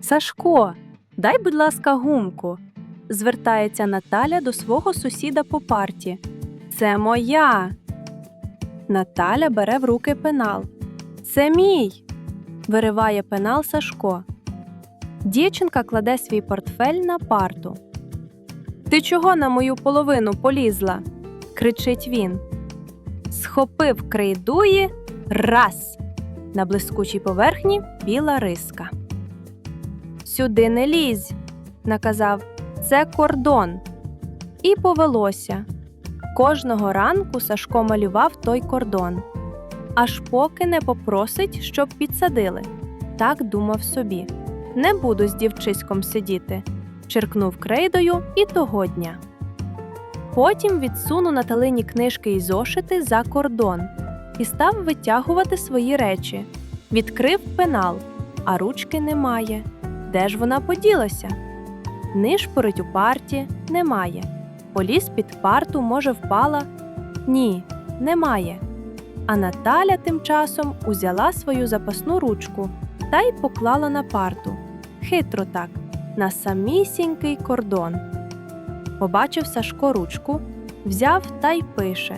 Сашко, дай, будь ласка, гумку. Звертається Наталя до свого сусіда по парті. Це моя. Наталя бере в руки пенал. Це мій. Вириває пенал Сашко. Дівчинка кладе свій портфель на парту. Ти чого на мою половину полізла? кричить він. Схопив крейдуї раз. На блискучій поверхні біла риска. Сюди не лізь, наказав. Це кордон. І повелося. Кожного ранку Сашко малював той кордон, аж поки не попросить, щоб підсадили. Так думав собі. Не буду з дівчиськом сидіти, черкнув крейдою і того дня. Потім відсунув Наталині книжки і зошити за кордон і став витягувати свої речі. Відкрив пенал, а ручки немає. Де ж вона поділася? Нишпорить у парті немає. Поліз під парту, може, впала? Ні, немає. А Наталя тим часом узяла свою запасну ручку та й поклала на парту. Хитро так, на самісінький кордон. Побачив Сашко ручку, взяв та й пише.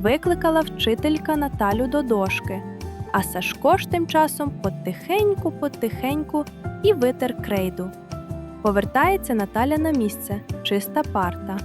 Викликала вчителька Наталю до дошки, а Сашко ж тим часом потихеньку-потихеньку і витер крейду. Повертається Наталя на місце, чиста парта.